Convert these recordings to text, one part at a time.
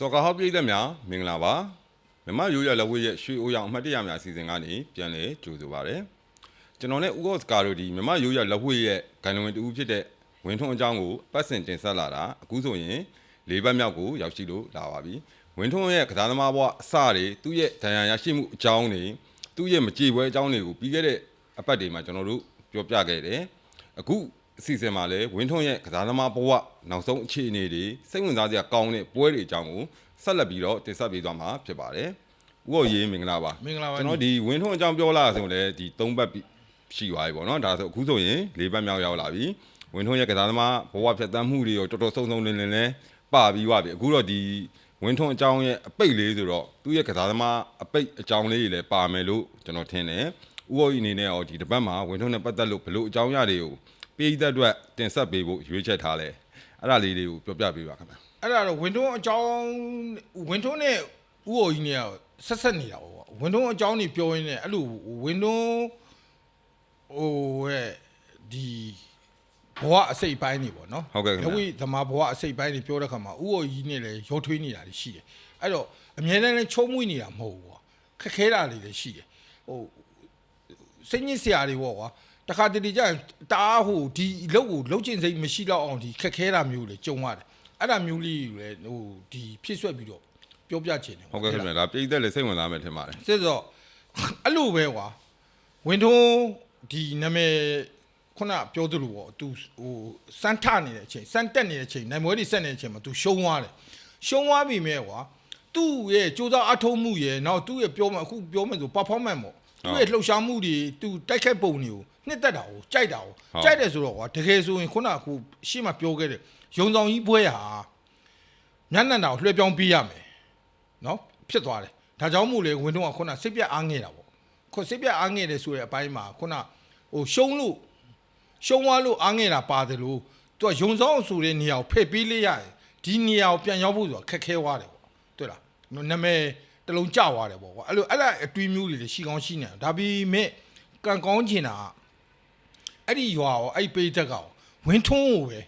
စော်ကာဟောက်ပြည်သက်များမင်္ဂလာပါမြမရိုးရလက်ဝဲရဲ့ရွှေအိုးရောင်အမှတ်တရများအစီအစဉ်ကနေပြန်လည်ကြိုဆိုပါရစေကျွန်တော်နဲ့ဦးကော့စကာတို့ဒီမြမရိုးရလက်ဝဲရဲ့ဂိုင်လဝင်တူဖြစ်တဲ့ဝင်းထွန်းအကြောင်းကိုပတ်စင်တင်ဆက်လာတာအခုဆိုရင်လေးပတ်မြောက်ကိုရောက်ရှိလို့လာပါပြီဝင်းထွန်းရဲ့ကစားသမားဘဝအစတွေသူ့ရဲ့ဒဏ်ရာရရှိမှုအကြောင်းတွေသူ့ရဲ့မကြေပွဲအကြောင်းတွေကိုပြီးခဲ့တဲ့အပတ်တွေမှာကျွန်တော်တို့ပြောပြခဲ့တယ်အခု အစီအစဉ်မှာလည်းဝင်းထွန်းရဲ့ကစားသမားဘဝနောက်ဆုံးအခြေအနေတွေစိတ်ဝင်စားစရာကောင်းတဲ့ပွဲတွေအကြောင်းကိုဆက်လက်ပြီးတော့တင်ဆက်ပေးသွားမှာဖြစ်ပါတယ်။ဥက္ကရေးမင်္ဂလာပါမင်္ဂလာပါကျွန်တော်ဒီဝင်းထွန်းအကြောင်းပြောလာဆိုရင်လည်းဒီ၃ဘတ်ရှိသွားပြီပေါ့နော်ဒါဆိုအခုဆိုရင်၄ဘတ်မြောက်ရောက်လာပြီ။ဝင်းထွန်းရဲ့ကစားသမားဘဝဖြတ်သန်းမှုတွေရောတော်တော်ဆုံးဆုံးလင်းလင်းလဲပါပြီးသွားပြီ။အခုတော့ဒီဝင်းထွန်းအကြောင်းရဲ့အပိတ်လေးဆိုတော့သူ့ရဲ့ကစားသမားအပိတ်အကြောင်းလေးတွေလည်းပါမယ်လို့ကျွန်တော်ထင်တယ်။ဥက္ကရေးအနေနဲ့ရောဒီတစ်ပတ်မှာဝင်းထွန်းနဲ့ပတ်သက်လို့ဘယ်လိုအကြောင်းအရာတွေကို ပြည်သက်အတွက်တင်ဆက်ပေးဖို့ရွေးချက်ထားလဲ။အဲ့ဒါလေးတွေကိုပြောပြပေးပါခင်ဗျာ။အဲ့ဒါတော့ဝင်းထုံးအကြောင်းဝင်းထုံးနဲ့ဥအိုကြီးနဲ့ဆက်ဆက်နေတာပေါ့ဝင်းထုံးအကြောင်းนี่ပြောရင်းနဲ့အဲ့လိုဝင်းထုံးဟိုရဲ့ဒီဘဝအစိတ်ပိုင်းနေပေါ့နော်ဟုတ်ကဲ့ခင်ဗျာဝိသမားဘဝအစိတ်ပိုင်းနေပြောတဲ့ခါမှာဥအိုကြီးနဲ့လည်းရောထွေးနေတာတွေရှိတယ်အဲ့တော့အများနဲ့လည်းချုံးမွေးနေတာမဟုတ်ဘူးကွာခက်ခဲတာတွေလည်းရှိတယ်ဟိုစိတ်ညစ်စရာတွေပေါ့ကွာ တခါတလေကျရင်တအားဟိုဒီလုတ်ကိုလုတ်ကျင်စိတ်မရှိတော့အောင်ဒီခက်ခဲတာမျိုးလေကြုံရတယ်အဲ့ဒါမျိုးလေးတွေလည်းဟိုဒီဖြစ်ဆွက်ပြီးတော့ပြောပြချင်တယ် ဟုတ်ကဲ့ခင်ဗျာဒါပြည်သက်လည်းစိတ်ဝင်စားမယ်ထင်ပါတယ် စစ်တော့အဲ့လိုပဲကွာဝင်းထုံးဒီနာမည်ခုနပြောသလိုပေါ့ तू ဟိုစမ်းထနေတဲ့အချိန်စမ်းတက်နေတဲ့အချိန်နိုင်မွေးတွေဆက်နေတဲ့အချိန်မှာ तू ရှုံးသွားတယ်ရှုံးသွားပြီမဲ့ကွာသူ့ရဲ့စူးစမ်းအထောက်မှုရဲ့နောက်သူ့ရဲ့ပြောမှအခုပြောမှဆို performance ပေါ့သူ့ရဲ့လှုပ်ရှားမှုတွေ तू တိုက်ခတ်ပုံတွေကို နှစ်သက်တာကိုကြိုက်တာကိုကြိုက်တယ်ဆိုတော့ကွာတကယ်ဆိုရင်ခုနကအခုရှေ့မှာပြောခဲ့တဲ့ရုံဆောင်ကြီးပွဲဟာမျက်နှာတော်လွှဲပြောင်းပေးရမယ်နော်ဖြစ်သွားတယ်ဒါကြောင့်မို့လေဝင်းတုံးကခုနစိတ်ပြတ်အားငယ်တာပေါ့ခုစိတ်ပြတ်အားငယ်တယ်ဆိုတဲ့အပိုင်းမှာခုနဟိုရှုံးလို့ရှုံးသွားလို့အားငယ်တာပါတယ်လို့သူကယုံဆောင်ဆိုတဲ့နေရာကိုဖယ်ပေးလိုက်ရတယ်ဒီနေရာကိုပြန်ရောက်ဖို့ဆိုတာခက်ခဲသွားတယ်ပေါ့တွေ့လားနာမည်တစ်လုံးကျသွားတယ်ပေါ့ကွာအဲ့လိုအဲ့ဒါအတွေးမျိုးတွေလည်းရှိကောင်းရှိနေတယ်ဒါပေမဲ့ကံကောင်းချင်တာက အဲ့ဒီရွာရောအဲ့ဒီပေးတက်ကရောဝင်းထုံးကိုပဲ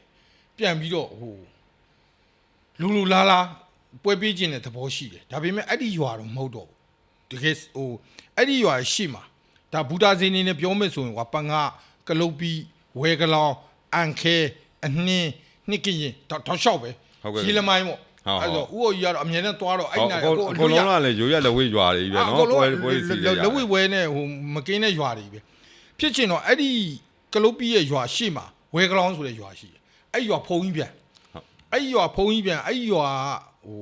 ပြန်ပြီးတော့ဟိုလူလူလာလာပွဲပေးခြင်းတဲ့သဘောရှိတယ်ဒါပေမဲ့အဲ့ဒီရွာတော့မဟုတ်တော့ဘူးတကယ်ဟိုအဲ့ဒီရွာရှိမှာဒါဘူတာဇင်းနေနဲ့ပြောမယ်ဆိုရင်ကွာပငါကလုတ်ပြီးဝဲကလောင်အန်ခဲအနှင်းနှစ်ကရင်တော့တော့လျှောက်ပဲဟုတ်ကဲ့ရီလမိုင်းပေါ့ဟုတ်ဟုတ်အဲ့တော့ဥအိုကြီးကတော့အမြဲတမ်းသွားတော့အဲ့ဟုတ်နာအကုန်အကုန်လုံးကလည်းရိုးရလက်ဝဲရွာတွေကြီးပဲနော်အကုန်ပွဲလုံးပွဲစီတွေလဝိဝဲနဲ့ဟိုမကင်းတဲ့ရွာတွေပဲဖြစ်ချင်တော့အဲ့ဒီ ကလုတ်ပြီးရဲ့ရွာရှိမှာဝဲကလောင်ဆိုတဲ့ရွာရှိတယ်အဲ့ဒီရွာဖုံကြီးပြန်အဲ့ဒီရွာဖုံကြီးပြန်အဲ့ဒီရွာဟို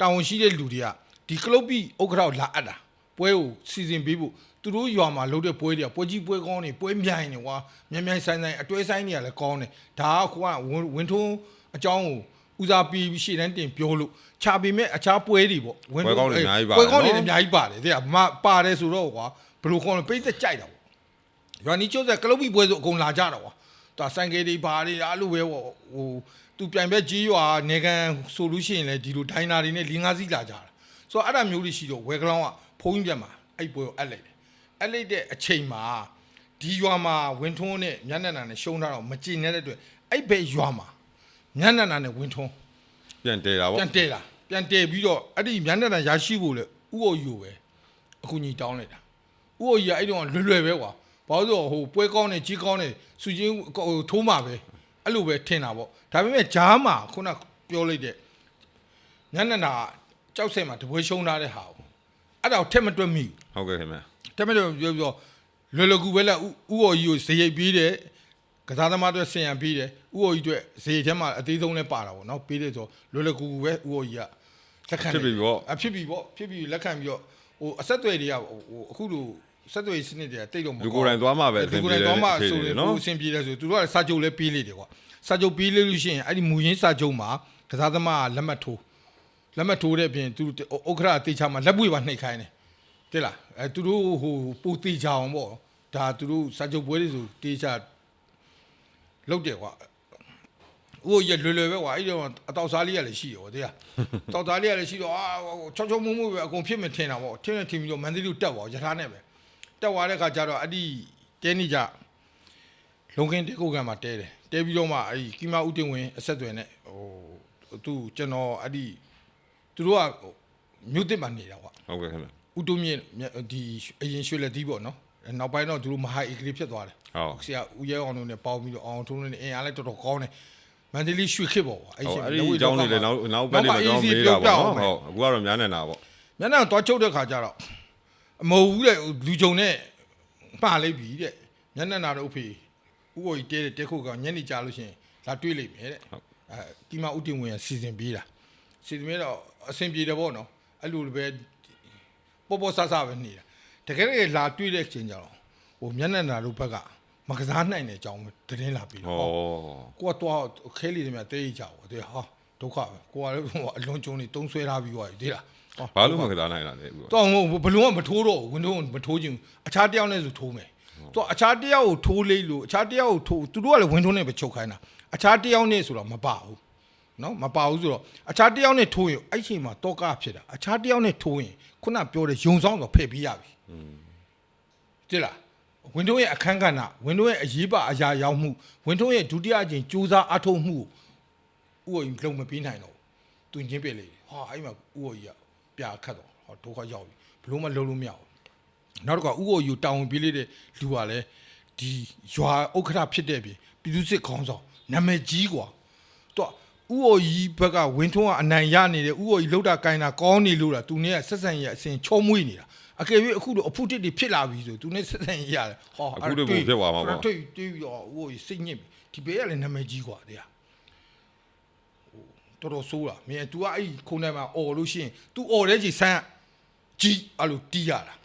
တာဝန်ရှိတဲ့လူတွေကဒီကလုတ်ပြီးဥက္ကဋ္ဌကိုလာအပ်တာပွဲကိုစီစဉ်ပေးဖို့သူတို့ရွာမှာလုပ်တဲ့ပွဲတွေကပွဲကြီးပွဲကောင်းနေပွဲမြိုင်နေကွာမြိုင်မြိုင်ဆိုင်ဆိုင်အတွဲဆိုင်တွေကလည်းကောင်းတယ်ဒါကကိုကဝင်းဝင်းထုံးအကြောင်းကိုဦးစားပေးပြီးရှေ့တန်းတင်ပြောလို့ခြာပေမဲ့အခြားပွဲတွေပေါ့ဝင်းပွဲကောင်းတွေအများကြီးပါပွဲကောင်းတွေလည်းအများကြီးပါတယ်တဲ့ကမပါတယ်ဆိုတော့ကွာဘယ်လိုခေါ်လဲပိတ်သက်ကြိုက်တာပေါ့ ရွာနီကျိုးဆက်ကလုတ်ပြီးပွဲဆိုအကုန်လာကြတော့ကွာသူဆိုင်ကယ်တွေဘာတွေအဲ့လိုပဲပေါ့ဟိုသူပြိုင်ဘက်ကြီးရွာနေကန်ဆိုလို့ရှိရင်လည်းဒီလိုဒိုင်နာတွေနဲ့၄၅စီးလာကြတာဆိုတော့အဲ့ဒါမျိုးတွေရှိတော့ဝဲကလောင်းကဖုံးကြီးပြန်မှာအဲ့ပွဲကိုအပ်လိုက်တယ်အပ်လိုက်တဲ့အချိန်မှာဒီရွာမှာဝင်းထွန်းနဲ့ညနေနာနဲ့ရှုံးထားတော့မကြည်နေတဲ့အတွက်အဲ့ဘက်ရွာမှာညနေနာနဲ့ဝင်းထွန်းပြန်တဲတာပေါ့ပြန်တဲလာပြန်တဲပြီးတော့အဲ့ဒီမျက်နှာတန်ရရှိဖို့လေဥအိုယူပဲအခုညီတောင်းလိုက်တာဥအိုကြီးကအဲ့တော့လွယ်လွယ်ပဲကွာ ဘာလို့ဆိုဟိုပွဲကောင်းနေကြီးကောင်းနေစူချင်းဟိုထိုးမှာပဲအဲ့လိုပဲထင်တာပေါ့ဒါပေမဲ့ဂျားမှာခုနပြောလိုက်တဲ့မျက်နှာနာကြောက်စဲမှာတပွဲရှုံးထားတဲ့ဟာကိုအဲ့ဒါကိုထက်မတွက်မိဟုတ်ကဲ့ခင်ဗျာတက်မတော်ပြောပြောလွယ်လွယ်ကူပဲလားဥဥအော်ကြီးကိုဇေယိတ်ပြီးတယ်ကစားသမားတွေဆင်ရံပြီးတယ်ဥအော်ကြီးတွေဇေယိတ်ထဲမှာအသေးဆုံးလဲပါတာပေါ့နော်ပြီးတယ်ဆိုလွယ်လွယ်ကူကူပဲဥအော်ကြီးကလက်ခံဖြစ်ပြီပေါ့အဖြစ်ပြီပေါ့ဖြစ်ပြီလက်ခံပြီးတော့ဟိုအဆက်အသွယ်တွေကဟိုအခုလို ဆက်သွယ်စနစ်တွေကတိတ်တော့မလူကိုယ်တိုင်သွားမှပဲအဆလူင်ကိုပြေယ်တယ်တိုင်သွားမှအခြေဆိုအနေရင်နော်ဟိုအဆင်ပြေတယ်ဆိုသူတို့ကစာချုပ်လဲပေးလိုက်တယ်ကွာစာချုပ်ပေးလို့ရှိရင်အဲ့ဒီမူရင်းစာချုပ်မှာကစားသမားကလက်မှတ်ထိုးလက်မှတ်ထိုးတဲ့အပြင်သူဥက္ခရာအသေးချာမှာလက်ပွေပါနှိပ်ခိုင်းတယ်တဲ့လားအဲသူတို့ဟိုပူတီချအောင်ပေါ့ဒါသူတို့စာချုပ်ပွဲတွေဆိုတေးချလုတ်တယ်ကွာဟိုရလွယ်လွယ်ပဲကွာအဲ့တော့အတောက်စားလေးရလည်းရှိတယ်ဗောတရားတောက်စားလေးရလည်းရှိတော့အာချောချောမုံမုံပဲအကုန်ဖြစ်မထင်တာဗောထင်းနေထင်ပြီးတော့မန္တလေးကိုတက်သွားရထားနဲ့ပဲ တက်သွားတဲ့ခါကျတော့အဲ့ဒီတဲနေကြလုံခင်းတေကိုကံမှာတဲတယ်တဲပြီးတော့မှအဲ့ဒီကီမာဦးတင်ဝင်အဆက်အသွယ်နဲ့ဟိုသူကျွန်တော်အဲ့ဒီသူသူတို့ကမြို့တစ်မှာနေတာကွာဟုတ်ကဲ့ခင်ဗျဥတုမြင့်မြတ်ဒီအရင်ရွှေလက်သီးပေါ့နော်နောက်ပိုင်းတော့သူတို့မဟာဧကလေးဖြစ်သွားတယ်ဟုတ်ဆရာဦးရဲအောင်တို့နဲ့ပေါင်းပြီးတော့အောင်ထုံးတို့နဲ့အင်အားလည်းတော်တော်ကောင်းတယ်မန္တလေးရွှေခစ်ပေါ့ကွာဟုတ်ချိန်အဲ့ဒီအကြောင်းလေးလည်းနောက်နောက်ဘက်လေးမှာကျွန်တော်မေးတာပေါ့နော်ဟုတ်အခုကတော့များနေတာပေါ့မျက်နှာတော့ချုပ်တဲ့ခါကျတော့ အမဟုတ်ဘူးတဲ့လူကြုံနဲ့ပါလိုက်ပြီတဲ့မျက်နှာနာတော့အဖေဥကိုကြီးတဲတဲ့တက်ခုတ်ကညနေကြလို့ရှိရင်လာတွေ့လိမ့်မယ်တဲ့အဲဒီမှာဥတင်ဝင်ရစီစဉ်ပေးတာစီစဉ်ပေးတော့အဆင်ပြေတယ်ပေါ့နော်အဲ့လိုပဲပေါ်ပေါ်ဆဆပဲနေတာတကယ်တကယ်လာတွေ့တဲ့အချိန်ကျတော့ဟိုမျက်နှာနာတို့ဘက်ကမကစားနိုင်တဲ့အကြောင်းပဲသတင်းလာပြီးဩတော့ကိုကတော့ခဲလီတွေမြတဲကြီးကြပါတဲ့ဟာဒုက္ခပဲကိုကလည်းဟိုအလွန်ကျုံနေတုံးဆွဲထားပြီးသွားပြီဒီလားဟော ဘာလို့မကစားနိုင်တာလဲအခုတော့ဘလုံးကမထိုးတော့ဝင်တော့မထိုးချင်အခြားတယောက်နဲ့ဆိုထိုးမယ်တော့အခြားတယောက်ကိုထိုးလေးလို့အခြားတယောက်ကိုထိုးသူတို့ကလည်းဝင်ထုံးနဲ့ပဲချုပ်ခိုင်းတာအခြားတယောက်နဲ့ဆိုတော့မပါဘူးနော်မပါဘူးဆိုတော့အခြားတယောက်နဲ့ထိုးရင်အဲ့ချိန်မှာတော့ကဖြစ်တာအခြားတယောက်နဲ့ထိုးရင်ခုနပြောတဲ့ယုံဆောင်တော့ဖယ်ပြီးရပြီတိလားဝင်ထုံးရဲ့အခန်းကဏ္ဍဝင်ထုံးရဲ့အရေးပါအရာရောက်မှုဝင်ထုံးရဲ့ဒုတိယအကြိမ်စူးစမ်းအထောက်မှုကိုဥကိုကြီးလုံးမပေးနိုင်တော့ဘူးသူချင်းပြစ်လေဟာအဲ့မှာဥကိုကြီးက ပြာခတ်တော့ဟောဒုက္ခရောက်ပြီဘလို့မလုံးလို့မရဘူးနောက်တစ်ခါဥကိုကြီးကိုတောင်းဝင်ပေးလိုက်တဲ့လူကလည်းဒီရွာဥက္ခရာဖြစ်တဲ့ပြင်ပြည်သူစစ်ခေါင်းဆောင်နာမည်ကြီးกว่าတော့ဥကိုကြီးဘက်ကဝင်းထွန်းကအနိုင်ရနေတယ်ဥကိုကြီးလှုပ်တာကိုင်းတာကောင်းနေလို့လားသူနဲ့ဆက်ဆံရအစဉ်ချုံမွေးနေတာအကယ်၍အခုတော့အဖုတစ်တွေဖြစ်လာပြီဆိုသူနဲ့ဆက်ဆံရရတယ်ဟောတွေ့တွေ့ပြီးတော့ဥကိုကြီးစိတ်ညစ်ပြီဒီဘေးကလည်းနာမည်ကြီးกว่าတဲ့ တော်တော်ဆိုးတာမင်း तू ကအဲ့ဒီခုံထဲမှာអော်လို့ရှိရင် तू អော်တဲ့ကြီးဆန်းကြီးအဲ့လိုတီးရတာ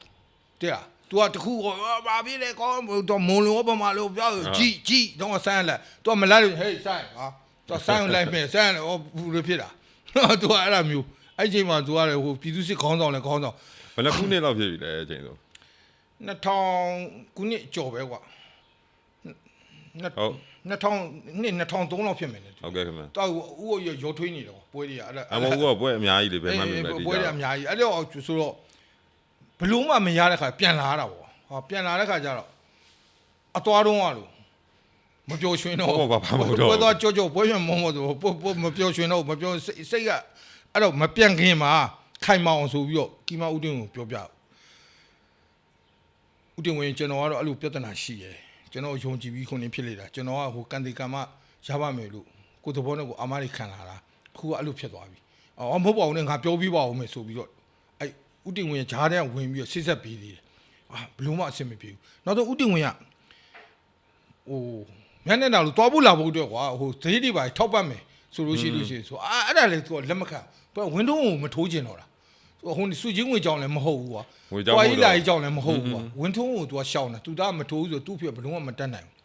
တဲ့လား तू ကတခုဟောဘာဖြစ်လဲကောင်းတော့မွန်လုံးပမာလို့ပြောကြီးကြီးတော့ဆန်းလိုက် तू မလိုက်လို့ဟေးဆန်းဟာ तू ဆန်းလိုက်မယ်ဆန်းဟောဘူးလို့ဖြစ်တာ तू ကအဲ့လိုမျိုးအဲ့ချိန်မှာ तू ကလည်းဟိုပြည်သူစစ်ခေါင်းဆောင်လည်းခေါင်းဆောင် ဘယ်နှခုနှစ်လောက်ဖြစ်ပြီလဲအချိန်ဆို 2000ခုနှစ်ကြော်ပဲကွာ ဟုတ် 2000နှစ်2003လောက်ဖြစ်မယ်လေဟုတ်ကဲ့ခင်ဗျတော့ဥကိုရောထွေးနေတော့ပွဲတွေကအဲ့ဒါအမေကပွဲအများကြီးလေပဲမှတ်မိပဲဒီပွဲတွေအများကြီးအဲ့တော့ဆိုတော့ဘလို့မှမရတဲ့ခါပြန်လာရတာပေါ့ဟောပြန်လာတဲ့ခါကျတော့အသွားတော့ကလို့မပျော်ရွှင်တော့ပွဲသွားကြောကြောပွဲပြန်မုံမတော့ပွဲမပျော်ရွှင်တော့မပျော်စိတ်ကအဲ့တော့မပြန်ခင်မှာခိုင်မအောင်ဆိုပြီးတော့ကီမဦးတင်ကိုပြောပြဦးတင်ဝင်ကျွန်တော်ကတော့အဲ့လိုပြဿနာရှိရယ် ကျွန်တော်ယုံကြည်ပြီးခုနေဖြစ်လေတာကျွန်တော်ကဟိုကန်တီကမရပါမယ်လို့ကိုသဘောနဲ့ကိုအာမရိခံလာတာအခုကအဲ့လိုဖြစ်သွားပြီအော်မဟုတ်ပါဘူးနဲ့ငါပြောပြီးပါဦးမယ်ဆိုပြီးတော့အဲ့ဦးတင်ဝင်ဂျားတဲ့ဝင်ပြီးတော့ဆိတ်ဆက်ပြီးသေးတယ်အာဘလို့မှအဆင်မပြေဘူးနောက်တော့ဦးတင်ဝင်ကဟိုမျက်နှာတော်လို့တွားဖို့လာဖို့အတွက်ကွာဟိုဈေးတွေပါထောက်ပတ်မယ်ဆိုလို့ရှိလို့ရှိဆိုအာအဲ့ဒါလေသူကလက်မခံဘယ်ဝင်းတော့မထိုးကျင်တော့တာ ဟိုစုချင်းငွေကြောင်လည်းမဟုတ်ဘူးကွာငွေကြောင့်တွားမို့ကြီးလာတော့ကြီးကြောင်လည်းမဟုတ်ဘူးကွာဝင်းထုံးကိုသူကရှောင်းတာသူသားမထိုးဘူးဆိုသူ့ဖြစ်ဘလုံးဝမတက်နိုင်ဘူး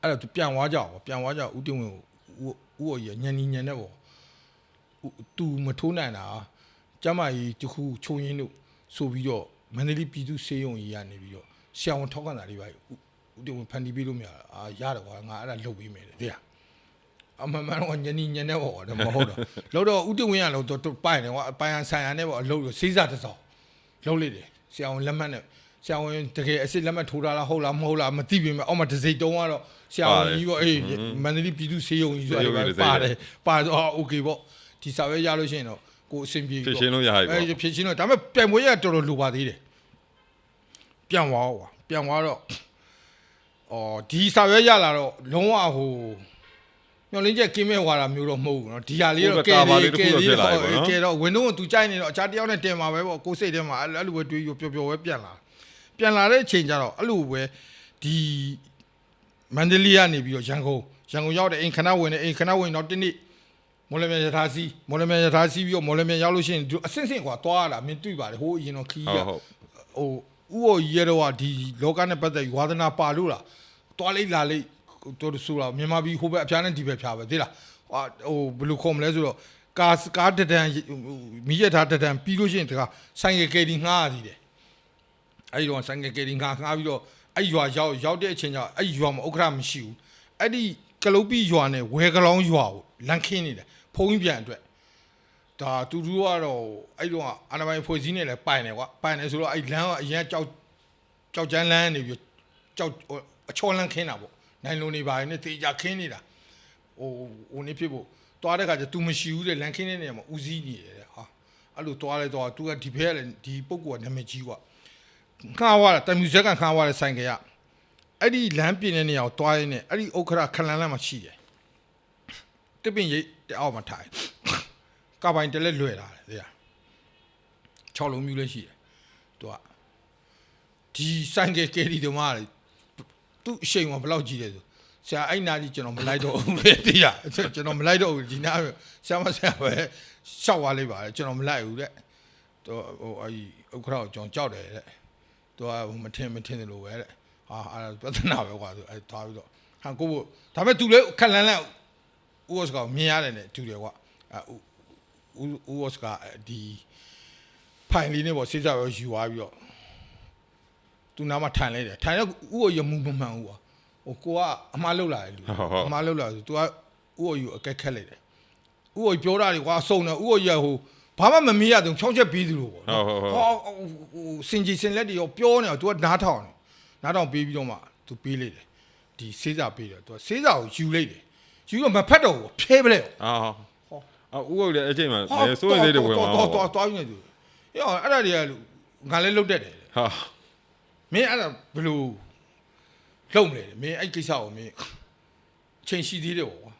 အဲ့တော့သူပြန်သွားကြပါပြန်သွားကြဦးတင်ဝင်ကိုဦးဦးဟိုကြီးညံနေညံနေပေါ့သူမထိုးနိုင်တာကျမကြီးတခုချုံရင်းတို့ဆိုပြီးတော့မန္တလေးပြည်သူစေယုံကြီးကနေပြီးတော့ရှောင်းထောက်ကန်တာလေးပါဦးတင်ဝင်ဖန်တီးပေးလို့မရတာအာရတယ်ကွာငါအဲ့ဒါလုပ်ပေးမယ်တဲ့တရား အမှန်မှန်တော့ညနေညနေပေါ့တော့မဟုတ်တော့လို့တော့ဥတဝင်းရလို့တော့ပိုင်တယ်ကွာပိုင်ရန်ဆိုင်ရနဲ့ပေါ့အလုပ်လို့စေးစားတစ်စောင်းလုပ်လိုက်တယ်ဆရာဝန်လက်မှတ်နဲ့ဆရာဝန်တကယ်အစ်စ်လက်မှတ်ထိုးတာလားဟုတ်လားမဟုတ်လားမသိပြင်မဲ့အောက်မှာတစ်စိတ်တုံးကတော့ဆရာဝန်ကြီးပေါ့အေးမန္တလေးပြည်သူစေယုံကြီးဆိုတာပါတယ်ပါတော့အော်โอเคပေါ့ဒီစာပဲရလို့ရှိရင်တော့ကိုအဆင်ပြေ ဖြစ်ရှင်းလို့ရပြီပေါ့ အဲဖြစ်ရှင်းလို့ဒါပေမဲ့ပြန်မွေးရတော်တော်လိုပါသေးတယ်ပြန်သွားကွာပြန်သွားတော့အော်ဒီစာရွက်ရလာတော့လုံးဝဟို ညောင်လင်းချက်ကင်းမဲ့ွာတာမျိုးတော့မဟုတ်ဘူးเนาะဒီဟာလေးတော့ကဲလေးကဲလေးတော့ကဲတော့ဝင်းတော့သူကြိုက်နေတော့အခြားတယောက်နဲ့တင်มาပဲပေါ့ကိုယ်စိတ်ထဲမှာအဲ့လိုပဲတွေးရပျော်ပျော်ပဲပြန်လာပြန်လာတဲ့အချိန်ကျတော့အဲ့လိုပဲဒီမန္တလေးကနေပြီးတော့ရန်ကုန်ရန်ကုန်ရောက်တဲ့အိမ်ခဏဝင်တဲ့အိမ်ခဏဝင်တော့တနေ့မော်လမြိုင်ရထားစီမော်လမြိုင်ရထားစီပြီးတော့မော်လမြိုင်ရောက်လို့ရှိရင်အဆင့်ဆင့်ကွာသွားရတာမင်းတွေ့ပါတယ်ဟိုအရင်တော့ခီး ဟု ရ တ်ဟုတ် ဟိုဥအော်ရဲတော့ကဒီလောကနဲ့ပတ်သက်ပြီးဝါသနာပါလို့လားတွားလိုက်လာလိုက် တော်ဆိုတော့မြန်မာပြည်ဟိုဘက်အဖျားနဲ့ဒီဘက်ဖျားပဲသိလားဟာဟိုဘယ်လိုခေါ်မလဲဆိုတော့ကာကားတဒံမိရထားတဒံပြီးလို့ရှိရင်တခါဆိုင်ကယ်ကယ်ဒီငှားရသေးတယ်အဲ့ဒီတော့ဆိုင်ကယ်ကယ်ဒီငှားငှားပြီးတော့အဲ့ရွာရောက်ရောက်တဲ့အချိန်ကျအဲ့ရွာမှာဥက္ခရမရှိဘူးအဲ့ဒီကလုတ်ပြီးရွာနဲ့ဝဲကလောင်းရွာကိုလန်ခင်းနေတယ်ဖုံးကြီးပြန်အတွက်ဒါတူတူကတော့အဲ့တော့အာနာပိုင်ဖွဲ့စည်းနေလဲပိုင်တယ်ကွာပိုင်တယ်ဆိုတော့အဲ့လမ်းကအရင်ကြောက်ကြောက်ချမ်းလမ်းနေပြီးကြောက်အချောလမ်းခင်းတာပေါ့ နိုင်လုံးနေပါနေတေချာခင်းနေတာဟိုဟိုနေဖြစ်ဖို့ သွားတဲ့ခါကျ तू မရှိဘူးတဲ့လန်ခင်းတဲ့နေရာမှာဦးစီးနေတယ်တဲ့ဟာအဲ့လိုသွားလဲသွား तू ကဒီဘက်ကလည်းဒီပုဂ္ဂိုလ်ကနာမည်ကြီးกว่าခါဝါတာတမျိုးဇက်ကခါဝါတဲ့ဆိုင်ကရအဲ့ဒီလမ်းပြင်တဲ့နေရာကိုသွားရင်းနဲ့အဲ့ဒီဥက္ခရခလန်လန်းမှာရှိတယ်တစ်ပင်ရိတ်တအောက်မှာထိုင်ကပိုင်တလက်လွယ်လာတယ်တဲ့6လုံးမျိုးလည်းရှိတယ် သူကဒီဆိုင်ကယ်ကယ်ရီတို့မှလေ သူ့အရှိန်ကဘယ်လောက်ကြီးလဲဆိုဆရာအဲ့နာကြီးကျွန်တော်မလိုက်တော့ဘူးလေတိရကျွန်တော်မလိုက်တော့ဘူးဒီနာဆရာမဆရာပဲရှောက်သွားလိုက်ပါတယ်ကျွန်တော်မလိုက်ဘူးတဲ့သူဟိုအဲ့ဥက္ခရာကိုကျွန်တော်ကြောက်တယ်တဲ့သူကမထင်မထင်တယ်လို့ပဲတဲ့ဟာအဲ့ဒါပြဿနာပဲကွာဆိုအဲ့ထားပြီးတော့ဟန်ကိုဘဒါပေမဲ့သူလည်းခက်လန်းလန်းဦးဝတ်စကောင်မြင်ရတယ်နဲ့တူတယ်ကွာအဲ့ဦးဦးဝတ်စကဒီဖိုင်လေးနဲ့ပေါ့စေးကြရောယူသွားပြီးတော့ သူနားမှာထိုင်လိုက်တယ်ထိုင်တော့ဥကိုရမှုမမှန်ဘူးကွာဟိုကိုကအမှားလောက်လာတယ်လူအမှားလောက်လာဆို तू ကဥကိုယူအကက်ခက်လိုက်တယ်ဥကိုပြောတာလေကွာစုံတယ်ဥကိုရဟိုဘာမှမမေးရသူဖြောင်းချက်ပြီးသူလို့ပေါ့ဟောဟိုစင်ကြီးစင်လက်တွေရောပြောနေတော့ तू ကနားထောင်တယ်နားထောင်ပြီးပြီးတော့မှ तू ပေးလိုက်တယ်ဒီစေးစာပေးတယ် तू စေးစာကိုယူလိုက်တယ်ယူတော့မဖတ်တော့ဘူးဖြဲပလဲ အာအော်ဦးဟုတ်တယ်အချိန်မှာလေစိုးရိမ်စိတ်တွေဝင်သွား တော့ တော့ တော့တော့နေသူရောအဲ့ဒါတွေကငါလည်းလုတ်တတ်တယ် ဟာ မင်းအဲ့ဒါဘယ်လိုလုံမလဲမင်းအဲ့ကိစ္စကိုမင်းအချိန်ရှိသေးတယ်ပေါ့ကွာ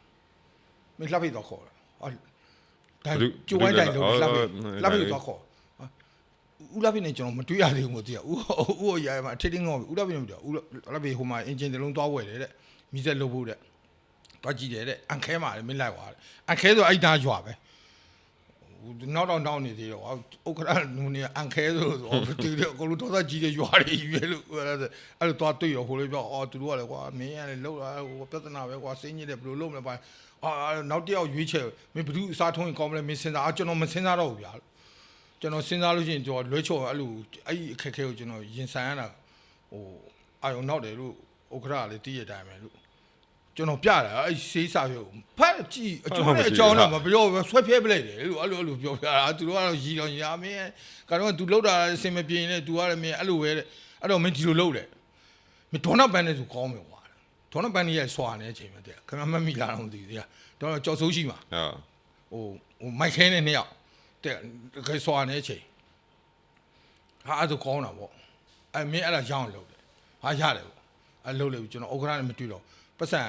မင်းလှပ်ဖိတ်တော့ခေါ်တာဟာဒါကျိုးဝိုင်းတိုင်းလို့လှပ်ဖိတ်လှပ်ဖိတ်တော့ခေါ်ဦးလှပ်ဖိတ်နဲ့ကျွန်တော်မတွေ့ရသေးဘူးမို့တိရဦးဦးရရမှာထစ်တင်းငေါဦးလှပ်ဖိတ်နဲ့မတွေ့ဦးလှပ်ဖိတ်ဟိုမှာအင်ဂျင်တလုံးသွားဝယ်တယ်တဲ့မိဆက်လုပ်ဖို့တဲ့သွားကြည့်တယ်တဲ့အန်ခဲမှာမင်းလိုက်သွားတယ်အန်ခဲဆိုအဲ့ဒါရွာပဲ နောက်တော့နောက်နေသေးတော့ဥက္ကရာနူနေအန်ခဲဆိုတော့တူတယ်ကိုလိုတော့ကြီးတယ်ရွာတွေရွေးလို့အဲ့ဒါအဲ့လိုသွားတွေ့ရဟိုလိုပြောအော်သူတို့ကလည်းကွာမင်းကလည်းလောက်လာဟိုပြဿနာပဲကွာစိတ်ညစ်တယ်ဘယ်လိုလုပ်မလဲပါအာနောက်တစ်ယောက်ရွေးချယ်မင်းဘယ်သူအစားထုံးရင်ကောင်းမလဲမင်းစဉ်းစားကျွန်တော်မစဉ်းစားတော့ဘူးဗျာကျွန်တော်စဉ်းစားလို့ရှိရင်ကျွန်တော်လွဲချော်အဲ့လိုအဲ့ဒီအခက်ခဲကိုကျွန်တော်ရင်ဆိုင်ရတာဟိုအာယုံနောက်တယ်လို့ဥက္ကရာလည်းတည်ရတိုင်းပဲလို့ ကျွန်တော်ပြတာအဲ့ဆေးစာရုပ်ဖတ်ကြည့်အကျောင်းနဲ့အကျောင်းနဲ့မပြောဆွဲဖျဲပလိုက်တယ်လို့အဲ့လိုအဲ့လိုပြောပြတာသူတို့ကတော့ရီတော်ရာမင်းကတော့ तू လောက်တာအစင်မပြေနေ तू ကလည်းမင်းအဲ့လိုပဲတဲ့အဲ့တော့မင်းဒီလိုလုပ်တယ်မင်းဒေါနာပန်နဲ့ဆိုကောင်းမယ်ကွာဒေါနာပန်ကြီးရဲ့ဆွာနေတဲ့အချိန်မှာတဲ့ခင်ဗျမမီလာတော့မသိသေးဘူးတော့ကြောက်ဆိုးရှိမှာဟာဟိုဟိုမိုက်ခဲနဲ့နှစ်ယောက်တဲ့ခဲဆွာနေတဲ့အချိန်ဟာအဲ့ဒါကောင်းတာပေါ့အဲ့မင်းအဲ့ဒါရောင်းလို့တယ်ဟာရတယ်ပေါ့အဲ့လုပ်လို့ကျွန်တော်ဥက္ကရာနဲ့မတွေ့တော့ ပတ်စံ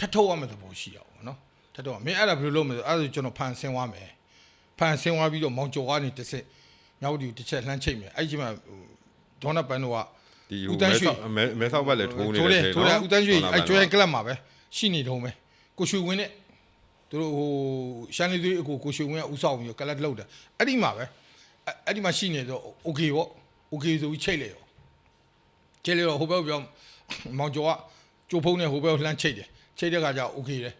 ထထုတ်ရမယ့်သဘောရှိရအောင်နော်ထထုတ်မင်းအဲ့ဒါဘယ်လိုလုပ်မလဲအဲ့ဒါကျွန်တော်ဖန်ဆင်းသွားမယ်ဖန်ဆင်းသွားပြီးတော့မောင်ကျော်ကနေတစ်ဆက်မြောက်ဒီတစ်ချက်လှမ်းချိတ်မယ်အဲ့ဒီမှာဒေါနာပန်တို့ကဒီဦးတန်းရွှေမဲဆောက်ဘက်လည်းထိုးနေတယ်ထိုးတယ်ဦးတန်းရွှေအဲ့ကျွဲကလပ်မှာပဲရှိနေတုံးပဲကိုရွှေဝင်းနဲ့သူတို့ဟိုရှမ်းလေးသွေးအကိုကိုရွှေဝင်းကဦးဆောင်ပြီးကလပ်လောက်တာအဲ့ဒီမှာပဲအဲ့ဒီမှာရှိနေတော့ okay ပေါ့ okay ဆိုပြီးချိတ်လေရောချိတ်လေတော့ဟိုဘက်ပြောမောင်ကျော်က ကျိုးဖုံးနဲ့ဟိုဘက်လှမ်းချိတ်တယ်ချိတ်တဲ့ခါကျโอเคတယ်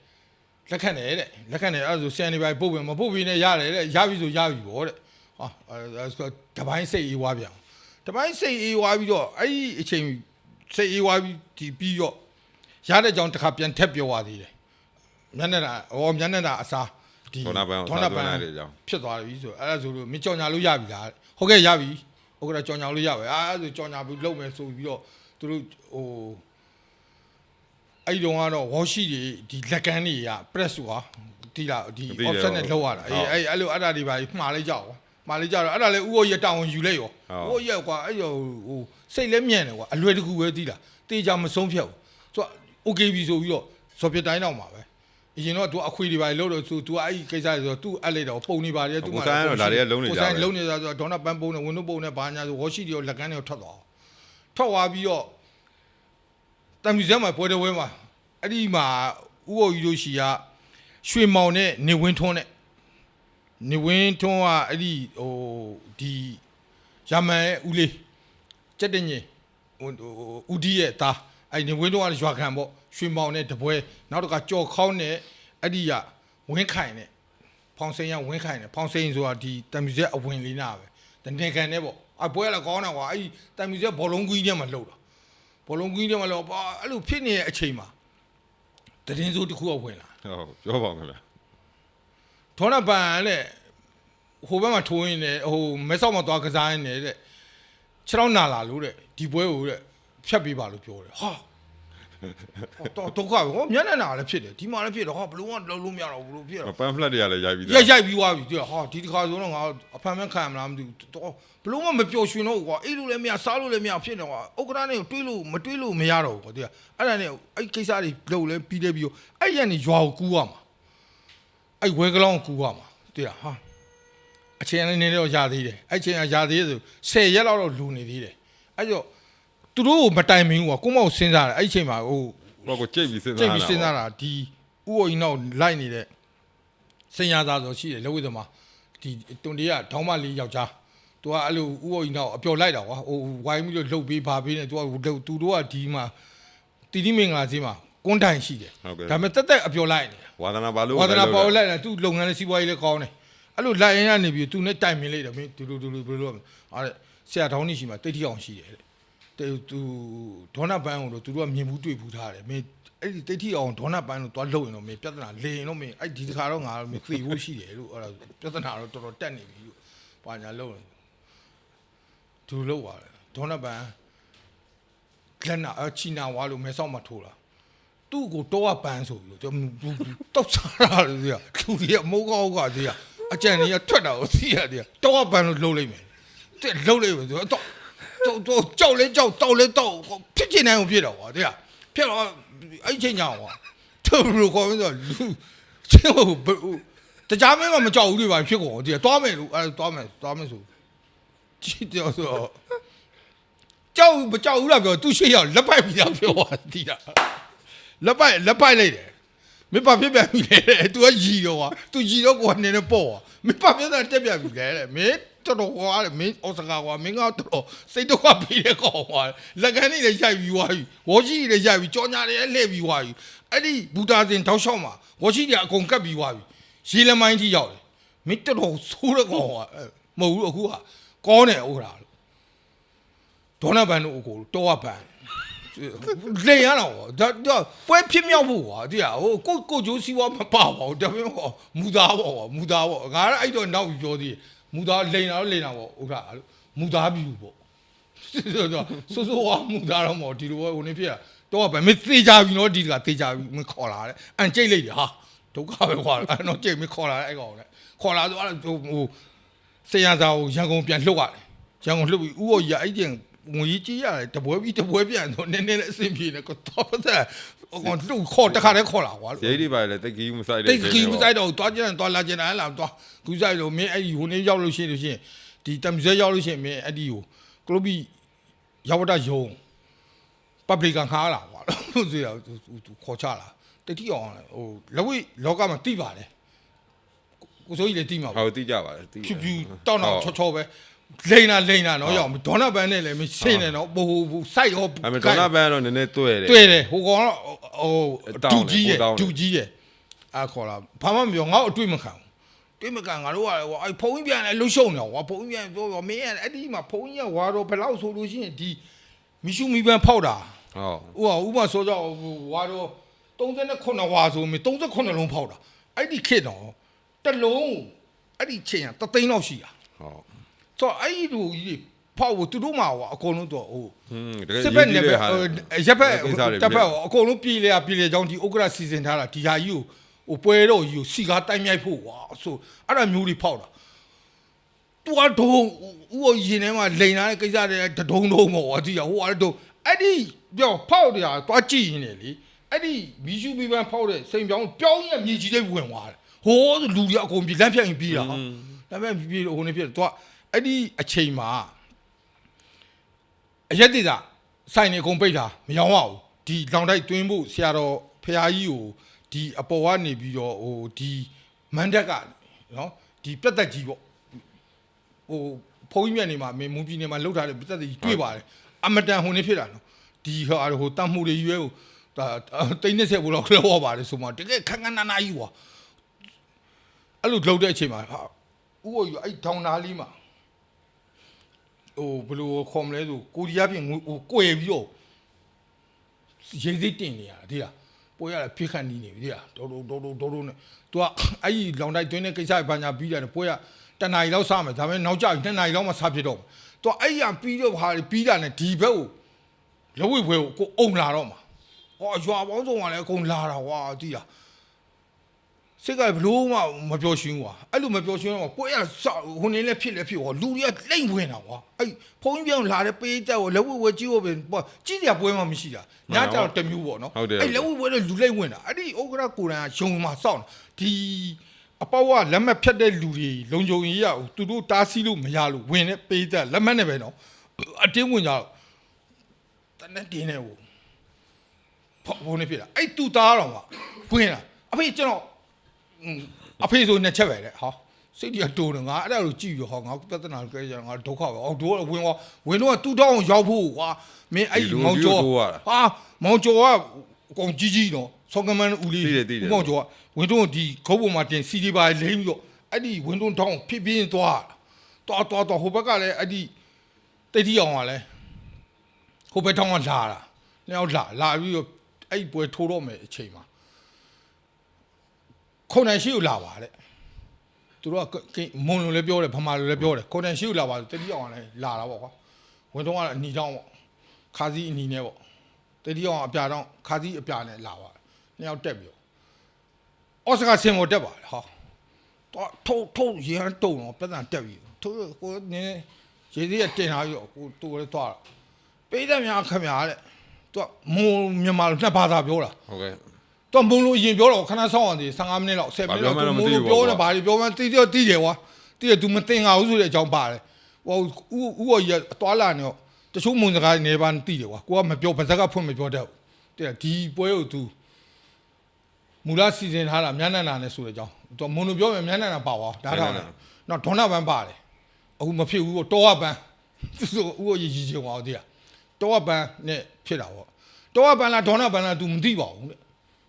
လက်ခံတယ်တဲ့လက်ခံတယ်အဲ့ဒါဆိုဆန်နေပါပုတ်ပြန်မပုတ်ပြီးနဲ့ရတယ်တဲ့ရပြီဆိုရပြီပေါ့တဲ့ဟာအဲ့ဒါတပိုင်းစိတ်အေးွားပြန်တပိုင်းစိတ်အေးွားပြီးတော့အဲ့ဒီအချိန်စိတ်အေးွားပြီးဒီပြီးတော့ရတဲ့ကြောင်တစ်ခါပြန်ထက်ပြောသွားသေးတယ်မျက်နှာတာဟောမျက်နှာတာအစားဒီ ဒေါနာပန် ဒေါနာပန် ဒေါနာတဲ့အကြောင်း ဖြစ်သွားပြီဆိုအဲ့ဒါဆိုလို့မကြောင်ညာလို့ရပြီလားဟုတ်ကဲ့ရပြီဟုတ်ကဲ့ကြောင်ညာလို့ရပါအဲ့ဒါဆိုကြောင်ညာပြီးလုပ်မယ်ဆိုပြီးတော့သူတို့ဟို အဲ့ဒီတော့ကတော့ဝေါရှိတွေဒီလက်ကန်းတွေက press ဆိုတာဒီလားဒီ offset နဲ့လောက်ရတာအေးအဲ့အဲ့လိုအဲ့ဒါတွေပါမှားလိုက်ကြအောင်မှားလိုက်ကြတော့အဲ့ဒါလည်းဥရောရတောင်းယူလိုက်ရောဥရောရကွာအဲ့ရောဟိုစိတ်လည်းမြန့်တယ်ကွာအလွယ်တကူပဲသီးလားတေချာမဆုံးဖြတ်ဘူးဆိုတော့ okay ပြီဆိုပြီးတော့စော်ပြတိုင်းတော့မှာပဲအရင်တော့ तू အခွေတွေပါလို့တော့ဆို तू အဲ့ဒီကိစ္စတွေဆို तू အပ်လိုက်တော့ပုံနေပါတယ် तू ကိုဆိုင်ကတော့ဒါတွေကလုံးနေကြ ကို ပဲ ဆိုင်လုံးနေတာဆိုတော့ဒေါနာပန်းပုံနဲ့ဝင်းတို့ပုံနဲ့ဘာညာဆိုဝေါရှိတွေရောလက်ကန်းတွေရောထွက်သွားထွက်သွားပြီးတော့ တမ်မြူဇီယံမှာပွဲတော်ဝဲမှာအဲ့ဒီမှာဥပ္ပိုလ်ကြီးတို့ရှိကရွှေမောင်နဲ့နေဝင်းထွန်းနဲ့နေဝင်းထွန်းကအဲ့ဒီဟိုဒီရမန်ရဲ့ဦးလေးစက်တင်ကြီးဟိုဦးဒီရဲ့သားအဲ့ဒီနေဝင်းထွန်းကရွာခံပေါ့ရွှေမောင်နဲ့တပွဲနောက်တစ်ခါကြော်ခေါင်းနဲ့အဲ့ဒီကဝင်းခိုင်နဲ့ဖောင်စိန်ရဝင်းခိုင်တယ်ဖောင်စိန်ဆိုတာဒီတမ်မြူဇက်အဝင်လေးနာပဲတနေခံနဲ့ပေါ့အပွဲလည်းကောင်းတာကွာအဲ့ဒီတမ်မြူဇက်ဘောလုံးကွင်းထဲမှာလှုပ်တာ ဘောလုံးကွင်းထဲမှာလှုပ်ပါအဲ့လိုဖြစ်နေတဲ့အချိန်မှာတရင်စိုးတစ်ခုကဝင်လာဟုတ်ပြောပါဦးခင်ဗျာထောနာပန်နဲ့ဟိုဘက်မှာထိုးရင်းနဲ့ဟိုမဲဆောက်မှာသွားကစားရင်းနဲ့တဲ့ခြေထောက်နာလာလို့တဲ့ဒီပွဲကိုတဲ့ဖြတ်ပေးပါလို့ပြောတယ်ဟာ တော့ဒုက္ခပဲဟောမျက်နှာနာလည်းဖြစ်တယ်ဒီမှာလည်းဖြစ်တယ်ဟောဘလို့ကလုံးလို့မရတော့ဘူးဘလို့ဖြစ်တော့ပန်ဖလက်တွေကလည်းရိုက်ပြီးရိုက်ရိုက်ပြီးသွားပြီတဲ့ဟာဒီတစ်ခါဆိုတော့ငါအဖန်မဲခံရမလားမသိဘူးတော့ဘလို့မှမပျော်ရွှင်တော့ဘူးကွာအေးလို့လည်းမရစားလို့လည်းမရဖြစ်နေကွာဥက္ကဋ္ဌနဲ့တွေးလို့မတွေးလို့မရတော့ဘူးကွာတဲ့အဲ့ဒါနဲ့အဲ့ကိစ္စတွေလုပ်လဲပြီးတယ်ပြီးတော့အဲ့ရနေရွာကိုကူးရမှာအဲ့ဝဲကလောင်းကိုကူးရမှာတဲ့ဟာအချိန်လေးနေတော့ရသေးတယ်အဲ့ချိန်ကရသေးတယ်ဆို10ရက်လောက်တော့လူနေသေးတယ်အဲ့တော့ သူတို့ကိုမတိုင်မင်းဘူးကွာကိုမောက်စဉ်းစားတယ်အဲ့ချိန်မှာဟိုတော့ကိုကြိတ်ပြီးစဉ်းစားကြိတ်ပြီးစဉ်းစားတာဒီဥအိုကြီးနောက်လိုက်နေတဲ့စင်ရသားဆိုရှိတယ်လက်ဝဲသမားဒီတွန်တေးကဒေါင်းမလေးယောက်ျားသူကအဲ့လိုဥအိုကြီးနောက်အပျော်လိုက်တာကွာဟိုဝိုင်းပြီးတော့လှုပ်ပေးပါပေးနေသူကသူတို့ကဒီမှာတီတီမင်္ဂလာစင်းမှာကွန်းတိုင်ရှိတယ်ဟုတ်ကဲ့ဒါပေမဲ့တက်တက်အပျော်လိုက်နေဝါသနာဘာလို့ဝါသနာပေါ်လိုက်တယ်သူလုပ်ငန်းလေးစီးပွားရေးလည်းကောင်းတယ်အဲ့လိုလိုက်ရင်ကနေပြီးသူနဲ့တိုင်ပင်လိုက်တယ်မင်းတူတူတူတူဘယ်လိုအားဆရာတောင်းနေရှိမှာတိတ်ထီအောင်ရှိတယ် တဲ့သူဒေါနာပန်းကိုတော့သူတို့ကမြင်ဘူးတွေ့ဘူးထားတယ်မင်းအဲ့ဒီတိတ်ထီအောင်ဒေါနာပန်းကိုသွားလှုပ်ရင်တော့မင်းပြဿနာလေရင်တော့မင်းအဲ့ဒီတစ်ခါတော့ငါတော့မင်းသိဖို့ရှိတယ်လို့အဲ့ဒါပြဿနာတော့တော်တော်တက်နေပြီလို့ဘာညာလှုပ်တယ်သူလှုပ်သွားတယ်ဒေါနာပန်းကလနာအချီနာဝါလို့မဲဆောက်မှာထိုးလာသူ့ကိုတော့ပန်းဆိုပြီးတော့တောက်စားတာလို့သိရလူကြီးကမိုးကောင်းကသိရအကြံကြီးကထွက်တာကိုသိရတယ်တော့ပန်းလို့လှုပ်လိုက်မယ်တဲ့လှုပ်လိုက်မယ်ဆိုတော့ တော့တော့ကြောက်လဲကြောက်တောက်လဲတောက်ဖြစ်ချင်တိုင်းကိုဖြစ်တော့ကွာသိရဖြစ်တော့အဲ့ချိန်ကြောင်ကွာသူ့ဘလိုခေါ်ပြီးတော့လူချင်းဟိုတကြားမင်းကမကြောက်ဘူးလေပါဖြစ်ကုန်သိရသွားမယ်လို့အဲသွားမယ်သွားမယ်ဆိုကြည့်တော့ဆိုကြောက်မကြောက်ဘူးလားပြောသူရှိရောက်လက်ပိုက်ပြီးတော့ပြောတာသိတာလက်ပိုက်လက်ပိုက်လိုက်တယ်မင်းဘာဖြစ်ပြန်ပြီလဲတဲ့ तू ကရီတော့ကွာ तू ရီတော့ကွာနည်းနည်းပေါ့ကွာမင်းဘာဖြစ်တာတက်ပြန်ပြီလဲတဲ့မင်း တော်တော်ကွာတဲ့မင်းဩစကာကွာမင်းကတော်တော်စိတ်တော့ကပြီးတဲ့ကောင်ကွာလက်ကန်းလေးလည်းရိုက်ပြီးွားပြီဝေါ်ရှိလည်းရိုက်ပြီးကြောညာလည်းလှည့်ပြီးွားပြီအဲ့ဒီဘူတာစင်တောက်လျှောက်မှာဝေါ်ရှိတွေအကုန်ကတ်ပြီးွားပြီရေလမိုင်းကြီးရောက်တယ်မင်းတော်တော်ဆိုးတဲ့ကောင်ကွာအဲ့မဟုတ်ဘူးအခုကကောနေဩတာလို့ဒေါနာဘန်တို့အကိုတော့ဘန်လေရတော့ဒါဒါပွဲဖြစ်မြောက်ဖို့ ကွာတိရဟိုကိုကိုဂျိုးစီဝါမပါပါဘူးဒါပေမဲ့ဟောမူသားပေါ့ကွာမူသားပေါ့ငါအဲ့တော့နောက်ပြီးပြောသေးတယ်မူသားလိန်တာတော့လိန်တာပေါ့ဟုတ်လားမူသားပြီပေါ့ဆိုဆိုဝါမူသားတော့မဟုတ်ဒီလိုပဲဟိုနေဖြစ်တော့ဗမသေးကြပြီနော်ဒီကသေးကြပြီမခေါ်လာတဲ့အန်ကြိတ်လိုက်တယ်ဟာဒုက္ခပဲကွာအဲ့တော့ကြိတ်မခေါ်လာတဲ့အဲ့ကောင်လေခေါ်လာဆိုအဲ့ဟိုစေရသာကိုရန်ကုန်ပြန်လှုပ်ရတယ်ရန်ကုန်လှုပ်ပြီးဥရောကြီးအဲ့ကျင်ငွေကြီးရတယ်တပွဲပြီးတပွဲပြန်တော့နည်းနည်းလေးအဆင်ပြေတယ်ကတော့ပတ်သက် ဟိုကောင်လူခေါ်တခါတည်းခေါ်လာကွာဇေးတွေပါလေတက်ကီးမဆိုင်တဲ့တိတ်ကြီးမဆိုင်တော့တွားကြတယ်တွားလာကြတယ်ဟဲ့လားတွားကူးဆိုင်လို့မင်းအဲ့ဒီဟိုနေရောက်လို့ရှိရင်လို့ရှိရင်ဒီတမ်ဇဲရောက်လို့ရှိရင်မင်းအဲ့ဒီကိုကလုဘီရောက်တာယုံ public ကခါလာကွာလို့ဆိုရသူခေါ်ချလာတတိအောင်ဟိုလက်ဝိလောကမှာတိပါတယ်ကိုစိုးကြီးလည်းတိမှာဟောပါတိကြပါလေတိဖြူဖြူတောင်းတောင်းချောချောပဲ လိန်တာလိန်တာနော်ရောက်ဒေါနာဘန်နဲ့လည်းမရှိနေတော့ဟိုဟိုစိုက်ရောအမေဒေါနာဘန်တော့နည်းနည်းတွေ့တယ်တွေ့တယ်ဟိုကောင်တော့ဟိုတောဒူင်းတယ်ကြီးရဲ့ဟိုတောင်းတယ်ဒူကြီးရဲ့အားခေါ်လာဘာမှမပြောငါ့ကိုအတွေ့မခံဘူးတွေ့မခံငါတို့ကလည်းဟိုအဲ့ဖုန်းကြီးပြန်လဲလှုပ်ရှုံနေကွာဖုန်းကြီးပြန်ပြောပြောမင်းအဲ့ဒီမှာဖုန်းကြီးကဝါတော့ဘယ်လောက်ဆိုလို့ရှိရင်ဒီမီရှူမီပန်ဖောက်တာဟောဥပဥပဆိုတော့ဝါတော့39ဝါဆိုမင်း39လုံးဖောက်တာအဲ့ဒီခစ်တော့တစ်လုံးအဲ့ဒီချိန်ကတသိန်းလောက်ရှိတာဟောဆို တော့အဲ့ဒီလူကြီးဖောက်ဖို့သူတို့မှာဟိုအကုန်လုံးတော့ဟိုဟွန်းတကယ်စစ်ဘက်နယ်ဘက်ဟာရပ်ဘက်ကိစ္စတွေတပ်ဘက်အကုန်လုံးပြည်လေပြည်လေကြောင်းဒီဥက္ကရာစီစဉ်ထားတာဒီဟာကြီးကိုဟိုပွဲတော့ကြီးကိုစီကားတိုင်းမြိုက်ဖို့ကွာဆိုအဲ့ဒါမျိုးတွေဖောက်တာသူကဒုံဥဟိုရင်ထဲမှာလိန်လာတဲ့ကိစ္စတွေတဒုံဒုံပေါ့ဒီဟိုအဲ့ဒုံအဲ့ဒီပြောဖောက်တယ်ဟာတွားကြည့်ရင်လေအဲ့ဒီမီရှူမီပန်ဖောက်တဲ့စိန်ပြောင်းပြောင်းရဲ့မြေကြီးတွေဝင်သွားတယ်ဟိုးလူတွေအကုန်ပြေးလမ်းဖြတ်ရင်ပြေးတာဟာလမ်းဖြတ်ပြေးလို့ဟိုနေပြေးတော့ အဲ့ဒီအချိန်မှာအရက်တိတာစိုင်နေအကုန်ပိတ်တာမရောင်းရဘူးဒီလောင်တိုက်တွင်းဖို့ဆရာတော်ဖရာကြီးကိုဒီအပေါ်ကနေပြီးတော့ဟိုဒီမန်ဒက်ကနော်ဒီပြက်သက်ကြီးပေါ့ဟိုဖုန်းကြီးမြတ်နေမှာမင်းမူပြည်နေမှာလှုပ်ထားတဲ့ပြက်သက်ကြီးတွေ့ပါတယ်အမတန်ဟိုနေဖြစ်တာနော်ဒီဟာဟိုတတ်မှုတွေရွဲကိုဒါတိတ်နေဆက်ဘူးတော့လောက်ပါတယ်ဆိုမှတကယ်ခန်းခန်းနာနာကြီးကွာအဲ့လိုလှုပ်တဲ့အချိန်မှာဟာဥဟိုကြီးအဲ့ဒေါင်နာလေးမှာ ဟိုဘယ်လိုခေါ်မလဲဆိုကိုရီးယားပြင်ငွေဟိုကွယ်ပြီးတော့ရေစိတ်တင်နေရတာဒီလားပေါ်ရတာဖိခန့်နီးနေပြီဒီလားဒေါဒေါဒေါဒေါဒေါဒေါနဲ့သူကအဲ့ဒီလောင်တိုက်တွင်းတဲ့ကိစ္စဘာညာပြီးတယ်ပေါ်ရတနားရီလောက်စမယ်ဒါပေမဲ့နောက်ကျရင်တနားရီလောက်မှစဖြစ်တော့သူကအဲ့ရပြီးတော့ဟာပြီးတာနဲ့ဒီဘက်ကိုလဝိဘွဲကိုကိုအုံလာတော့မှာဟောရွာပေါင်းစုံကလည်းအကုန်လာတာကွာတိလား စိတ်ကဘလို့မှမပြောရှင်းကွာအဲ့လိုမပြောရှင်းတော့ပွဲရစဟိုနေလည်းဖြစ်လည်းဖြစ်ဟောလူတွေကလိမ့်ဝင်တာကွာအဲ့ဖုန်းကြီးပြောင်းလာတဲ့ပေးတက်ဟောလက်ဝဲဝဲကြီးဟောပဲပေါ့ကြီးစရာပွဲမှမရှိတာညကြတော့တစ်မျိုးပေါ့နော်အဲ့လက်ဝဲဝဲတဲ့လူလိမ့်ဝင်တာအဲ့ဒီဥက္ကရာကိုရန်ကယုံမှာစောင့်ဒီအပေါက်ကလက်မဖြတ်တဲ့လူတွေလုံခြုံရေးရသူတို့တားဆီးလို့မရလို့ဝင်တဲ့ပေးတက်လက်မနဲ့ပဲနော်အတင်းဝင်ကြတော့တနက်တင်းနေဘူးဖော်ဘုံနေဖြစ်တာအဲ့တူသားတော်ကဝင်လာအဖေကျွန်တော် อืมအဖေဆိုနှစ်ချက်ပဲတဲ့ဟာစိတ်ကြီးကတိုးတယ်ငါအဲ့ဒါကိုကြည့်ရဟောငါပြဿနာကြဲကြငါဒုက္ခပဲအော်တို့ကဝင်သွားဝင်တော့တူတောင်းရောက်ဖို့ကွာမင်းအဲ့မောင်ကျော်ဟာမောင်ကျော်ကအကုန်ကြီးကြီးတော့ဆောင်းကမန်းဦးလေးမောင်ကျော်ကဝင်တော့ဒီခုံးပေါ်မှာတင်စီဒီပါလိမ့်ပြီးတော့အဲ့ဒီဝင်တော့တောင်းဖြစ်ပြင်းသွားတော်တော်တော်ဟိုဘက်ကလည်းအဲ့ဒီတိတ်တီအောင်ကလည်းဟိုဘက်တောင်းကလာတာနှစ်ယောက်လာလာပြီးတော့အဲ့ဒီပွဲထိုးတော့မယ်အချိန်မှာ ခုံနိုင်ရှိကိုလာပါတဲ့သူတို့ကကိမွန်လိုလည်းပြောတယ်ဗမာလိုလည်းပြောတယ်ခုံနိုင်ရှိကိုလာပါတတိအောင်ကလည်းလာတာပေါ့ကွာဝင်တော့ကအနီတောင်းပေါ့ခါစီအနီနဲ့ပေါ့တတိအောင်အပြာတောင်းခါစီအပြာနဲ့လာပါနှစ်ယောက်တက်ပြီးတော့အော်စကာဆင်ကိုတက်ပါလေဟာတော့ထိုးထိုးရန်တုံတော့ပြဿနာတက်ပြီးထိုးကိုနင်းရေစီးကတင်လာပြီးတော့ကိုတူလည်းသွားတာပေးတယ်များခမရတဲ့သူကမုံမြန်မာလိုနှစ်ဘာသာပြောတာဟုတ်ကဲ့ သူကမုံလိုရင်ပြောတော့ခဏဆောင်းအောင်ဒီ15မိနစ်လောက်10မိနစ်လောက် ဘာပြောမှ မုံ န်း လို မသိဘူး ပြော ပေါ့ နေဘာတွေပြောမှန်းတိတိတိတယ်ကွာတိတယ် तू မတင်ငါဘူးဆိုတဲ့အကြောင်းပါတယ်ဟိုဥဥရောကြီးကသွားလာနေတော့တချို့မုံစကားနေပါတိတယ်ကွာကိုကမပြောပါဇက်ကဖွင့်မပြောတတ်ဘူးတိတယ်ဒီပွဲကို तू မူလစီစဉ်ထားတာမြန်နန္ဒာနဲ့ဆိုတဲ့အကြောင်းသူမုံလိုပြောမယ်မြန်နန္ဒာပါသွားဒါတော့နော်ဒေါနာဘန်ပါတယ်အခုမဖြစ်ဘူးတောကပန်းသူဆိုဥရောကြီးကြီးချင်သွားတယ်တောကပန်းနဲ့ဖြစ်တာပေါ့ တော့ပန်လာဒေါနာပန်လာ तू မသိပါဘူးတဲ့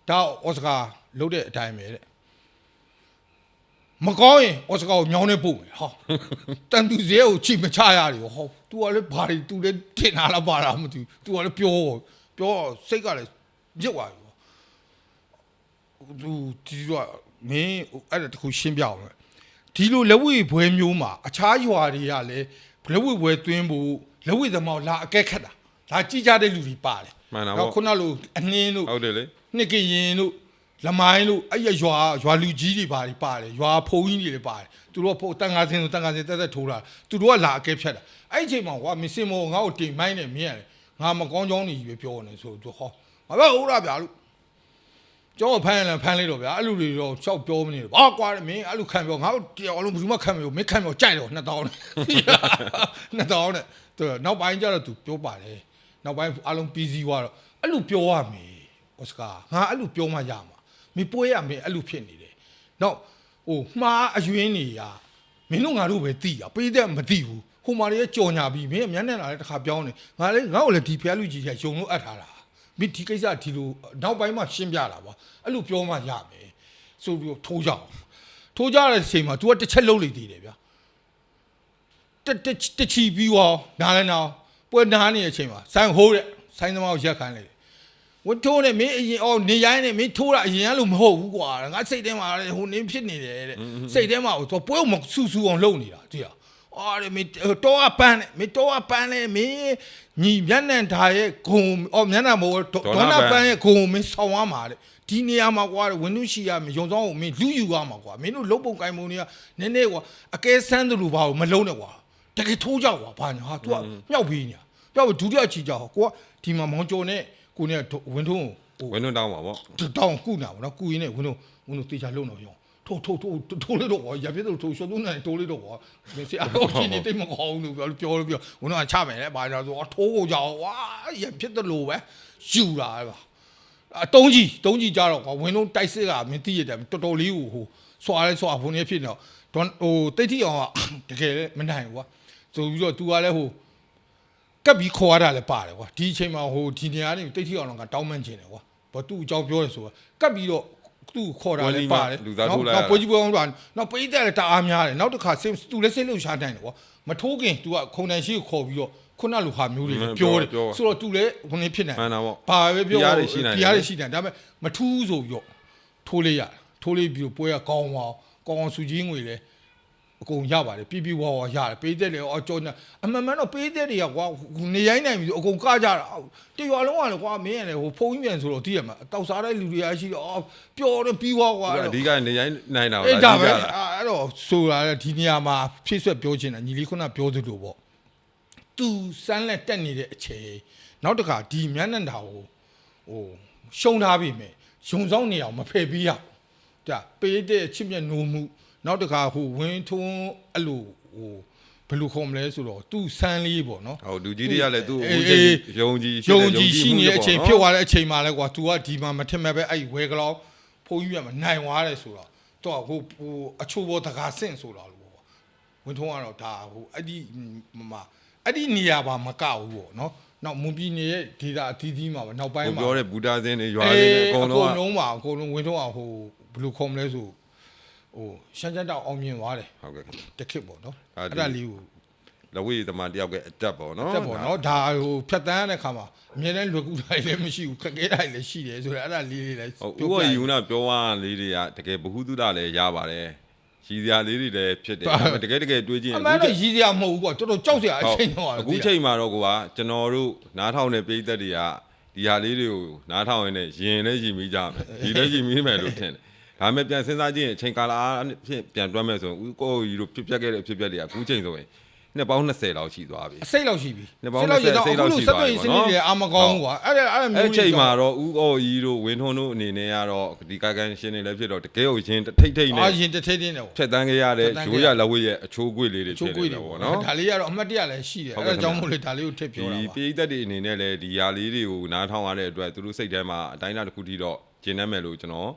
ဒါအော်စကာလုတ်တဲ့အတိုင်းပဲတဲ့မကောင်းရင်အော်စကာကိုမြောင်းနေပို့မယ်ဟောတန်သူဇဲကိုချိမချရတယ်ဟော तू ကလည်းဘာတွေ तू လည်းထင်လာလားပါလားမသိဘူး तू ကလည်းပြောပြောစိတ်ကလည်းမြစ်သွားပြီ သူဒီတော့မင်းအဲ့ဒါတခုရှင်းပြအောင်မယ်ဒီလိုလက်ဝဲဘွဲမျိုးမှာအခြားရွာတွေကလည်းလက်ဝဲဘွဲသွင်းဖို့လက်ဝဲသမောင်လာအကဲခတ်တာဒါကြည်ကြတဲ့လူတွေပါတယ် မှန်တာ တော့ ပေါ့ ခုနလိုအနှင်းတို့ ဟုတ်တယ်လေ နှစ်ကရင်တို့လမိုင်းတို့အဲ့ရရွာရွာလူကြီးတွေပါတယ်ပါတယ်ရွာဖုံကြီးတွေလည်းပါတယ်သူတို့ကဖို့တန်ငါစင်းဆိုတန်ငါစင်းတက်တက်ထိုးတာသူတို့ကလာအကဲဖြတ်တာအဲ့ဒီအချိန်မှာကွာမစင်မောငါ့ကိုတင်မိုင်းနေမင်းရတယ်ငါမကောင်းကြောင်းနေကြီးပဲပြောနေဆိုသူဟောငါပဲဟုတ်လားဗျာလို့ကျောင်းဖမ်းရင်လည်းဖမ်းလိုက်တော့ဗျာအဲ့လူတွေတော့ရှောက်ပြောမနေတော့ဘာကွာမင်းအဲ့လူခံပြောငါတို့တရားလုံးဘယ်သူမှခံမပြောမင်းခံပြောကြိုက်တော့2000နဲ့2000နဲ့သူနောက်ပိုင်းကျတော့သူပြောပါတယ်နောက်ပိုင်းအလုံးပြီးစီးသွားတော့အဲ့လူပြောရမယ် ဩစကာငါအဲ့လူပြောမှရမှာမင်းပွဲရမယ်အဲ့လူဖြစ်နေတယ်နောက်ဟိုမှားအယွင်းနေရမင်းတို့ငါတို့ပဲသိတာပေးတဲ့မသိဘူးဟိုမာတွေကြော်ညာပြီးမင်းအမျက်နဲ့လာတဲ့တစ်ခါပြောင်းနေငါလည်းငါ့ကိုလည်းဒီဖျားလူကြီးကယုံလို့အပ်ထားတာမင်းဒီကိစ္စဒီလိုနောက်ပိုင်းမှာရှင်းပြတာပါအဲ့လိုပြောမှရမယ်ဆိုပြီးတော့ထိုးကြအောင်ထိုးကြတဲ့အချိန်မှာ तू ကတစ်ချက်လုံးလိုက်သေးတယ်ဗျာတက်တက်တက်ချီပြီးတော့နားလည်းနားပွဲနားနေတဲ့အချိန်မှာဆိုင်ဟိုးတဲ့ဆိုင်သမားကိုရက်ခိုင်းလိုက်တယ် ဝတ်ထိုးနေမင်းအရင်အော်နေရိုင်းနေမင်းထိုးတာအရင်ကလို့မဟုတ်ဘူးကွာငါစိတ်ထဲမှာဟိုနင်းဖြစ်နေတယ်တဲ့စိတ်ထဲမှာဟိုပွဲကိုမဆူဆူအောင်လုပ်နေတာကြည့်ရအော်မင်းတော့အပန်းနဲ့မင်းတော့အပန်းနဲ့မင်းညီမျက်နှာဓာရဲ့ဂုံအော်မျက်နှာမို့ဒေါနာပန်းရဲ့ဂုံမင်းဆောင်းရမှာတဲ့ဒီနေရာမှာကွာဝင်းတို့ရှိရမယုံဆောင်ကိုမင်းလူယူရမှာကွာမင်းတို့လုတ်ပုံကိုင်ပုံတွေကနည်းနည်းကွာအကဲဆန်းသူလူဘာကိုမလုံးနဲ့ကွာတကယ်ထိုးကြကွာဘာညာဟာ तू ကမြောက်ပြီးညာပြောက်ဒုတိယချီကြဟောကိုကဒီမှာမောင်ကျော်နဲ့ ကိုနဲ့ဝင်းထုံးကိုဝင်းတွန်းတောင်းပါပေါ့တောင်းကုနာဗောနော်ကုရင်းနဲ့ဝင်းတို့ဝင်းတို့တေချာလုံတော့ရောထိုးထိုးထိုးထိုးလေးတော့ကွာရပြည့်တော့ထိုးရှော့သွန်းနိုင်ထိုးလေးတော့ကွာမင်းစအတော့ချင်းနေတိတ်မကောင်းဘူးပြောပြောလို့ပြောဝင်းတို့ကချမယ်လေဘာသာဆိုထိုးကိုကြောက်ဝါရပြည့်တယ်လို့ပဲယူလာပါအတုံးကြီးတုံးကြီးကြတော့ကွာဝင်းတို့တိုက်စစ်ကမင်းသိရတယ်တော်တော်လေးကိုဟိုဆွာလဲဆွာဘုံနေဖြစ်နေတော့ဟိုတိတ်တီအောင်ကတကယ်လည်းမနိုင်ဘူးကွာဆိုပြီးတော့ तू ကလည်းဟို ကပ်ပြီးခေါ်ရတာလည်းပါတယ်ကွာဒီအချိန်မှာဟိုဒီနေရာနေတိတ်ထီအောင်ကတောင်းမှန်းချင်တယ်ကွာဘာသူ့အကြောင်းပြောရဲဆိုတော့ကပ်ပြီးတော့သူ့ခေါ်တာလည်းပါတယ်နောက်ပွဲကြီးပွဲအောင်တော့နောက်ပိတ်တယ်လည်းတအားများတယ်နောက်တစ်ခါစင်သူလည်းစိတ်လှုပ်ရှားနိုင်တယ်ကွာမထိုးခင် तू ကခုံတန်ရှိကိုခေါ်ပြီးတော့ခုနလိုဟာမျိုးတွေပြောတယ်ဆိုတော့ तू လည်းခုနေဖြစ်နေမှန်တာပေါ့ဘာပဲပြောတရားတွေရှိနိုင်တယ်တရားတွေရှိနိုင်ဒါပေမဲ့မထူးဆိုပြီးတော့ထိုးလေးရထိုးလေးပြီးတော့ပွဲကကောင်းအောင်ကောင်းအောင်စုကြီးငွေလဲ အကုန်ရပါတယ်ပြပြဝါဝါရတယ်ပေးတဲ့လေအော်ကြောနေအမှန်မှန်တော့ပေးတဲ့တွေကကွာနေရိုင်းနိုင်ပြီဆိုအကုန်ကကြတာတရွာလုံးကလည်းကွာမင်းရတယ်ဟိုဖုန်းကြီးပြန်ဆိုတော့သိရမှာတောက်စားတဲ့လူတွေရရှိတော့အော်ပျော်တယ်ပြီးွားကွာအအဲ့ဓိတော့ကနေရိုင်းနိုင်တာအဲ့လားဒါအဓိပဲကအဲ့လားအဲ့တော့ဆိုတာလေဒီနေရာမှာဖြည့်ဆွက်ပြောချင်တာညီလေးခုနပြောသလိုပေါ့သူစမ်းလက်တက်နေတဲ့အချိန်နောက်တစ်ခါဒီမျက်နှာတာကိုဟိုရှုံထားပြီမယ်ရုံဆောင်နေအောင်မဖယ်ပြီးရအောင်ဒါပေးတဲ့ချစ်မြတ်နိုးမှု နောက်တစ်ခါဟိုဝင်းထွန်းအဲ့လိုဟိုဘယ်လိုခေါ်မလဲဆိုတော့သူစမ်းလေးပေါ့နော်ဟုတ်လူကြီးတွေကလည်းသူ့အေးအခုချိန်ယုံကြည်ယုံကြည်ရှိနေတဲ့အချိန်ဖြစ်သွားသွားတဲ့အချိန်မှာလဲကွာ तू ကဒီမှာမထင်မဲ့ပဲအဲ့ဝဲကလောက်ဖုန်းကြီးရမှာနိုင်သွားတယ်ဆိုတော့တော့ဟိုဟိုအချိုးဘောတကားဆင့်ဆိုတော့လို့ပေါ့ဝင်ထုံးကတော့ဒါဟိုအဲ့ဒီမမအဲ့ဒီနေရာပါမကဘူးပေါ့နော်နောက်မွန်ပြည်နယ်ရဲ့ဒေတာအသီးသီးမှာပဲနောက်ပိုင်းကိုမှာပြောတဲ့ဘူတာစင်းတွေရွာတွေနဲ့အကုန်လုံးကလုံးပါအကုန်လုံးဝင်ထုံးကဟိုဘယ်လိုခေါ်မလဲဆို ဟိုရှမ်းချမ်းတောက်အောင်မြင်သွားတယ်ဟုတ်ကဲ့ခင်ဗျတစ်ခစ်ပေါ့နော်အဲ့ဒီအဲ့ဒါလေးကိုလဝိသမားတယောက်ကအတက်ပေါ့နော်တက်ပေါ့နော်ဒါဟိုဖြတ်တန်းရတဲ့ခါမှာအမြဲတမ်းလွယ်ကူတာလည်းမရှိဘူးခက်ခဲတာလည်းရှိတယ်ဆိုတော့အဲ့ဒါလေးလေးလည်းဟုတ်ဥပ္ပယူနာပြောရလေးတွေကတကယ်ဘ ഹു တုဒလည်းရပါတယ်ရည်စရာလေးတွေလည်းဖြစ်တယ်ဒါပေမဲ့တကယ်တကယ်တွေးကြည့်ရင်အမှန်တော့ရည်စရာမဟုတ်ဘူးပေါ့တော်တော်ကြောက်စရာအချိန်တော့အခုချိန်မှာတော့ကွာကျွန်တော်တို့နားထောင်တဲ့ပြည်သက်တွေကဒီဟာလေးတွေကိုနားထောင်ရင်းနဲ့ရင်လည်းရင်မိကြမယ်ဒီလည်းရင်မိမယ်လို့ထင်တယ် ဒါပေမဲ့ပြန်စဉ်းစားကြည့်ရင်အချိန်ကာလဖြင့်ပြန်တွက်မယ်ဆိုရင်ဥကိုကြီးတို့ဖြစ်ပျက်ခဲ့တဲ့အဖြစ်ပျက်တွေကအခုချိန်ဆိုရင်နှစ်ပေါင်း20လောက်ရှိသွားပြီအစိတ်လောက်ရှိပြီနှစ်ပေါင်း20စိတ်လောက်စိတ်လောက်ရှိစက်သွားတွေပြီစပေါ့နေနော်တွေအာမကောင်းကွာအဲ့ဒါအဲ့ဒါအဲ့မျိုးချိန်မှာတော့ဥကိုကြီးတို့ဝင်းထွန်းတို့အနေနဲ့ကတော့ဒီကာကန်ရှင်တွေလည်းဖြစ်တော့တကယ်ကိုရင်ထိတ်ထိတ်နဲ့အာရင်တစ်ထိတ်တင်းတယ်ပေါ့ဖြတ်တန်းခဲ့ရတဲ့ဖြတ်တန်းခဲ့ရိုးရရလက်ဝဲရဲ့အချိုးကွေ့လေးတွေချိုးဖြစ်ကွေးနေတွေတယ်ပေါ့ပေါ့နော်နော်ဒါလေးကတော့အမှတ်တရလည်းရှိတယ်ဟုတ်အဲ့ကဲ့ဒါကြောင့်မို့လို့ဒါလေးကိုထည့်ပြောတာဒီပါပြည်သက်တွေအနေနဲ့လည်းဒီຢာလေးတွေကိုနားထောင်ရတဲ့အတွက်သူတို့စိတ်ထဲမှာအတိုင်းအတာတစ်ခုထိတော့ကျင်းနေမယ်လို့ကျွန်တော်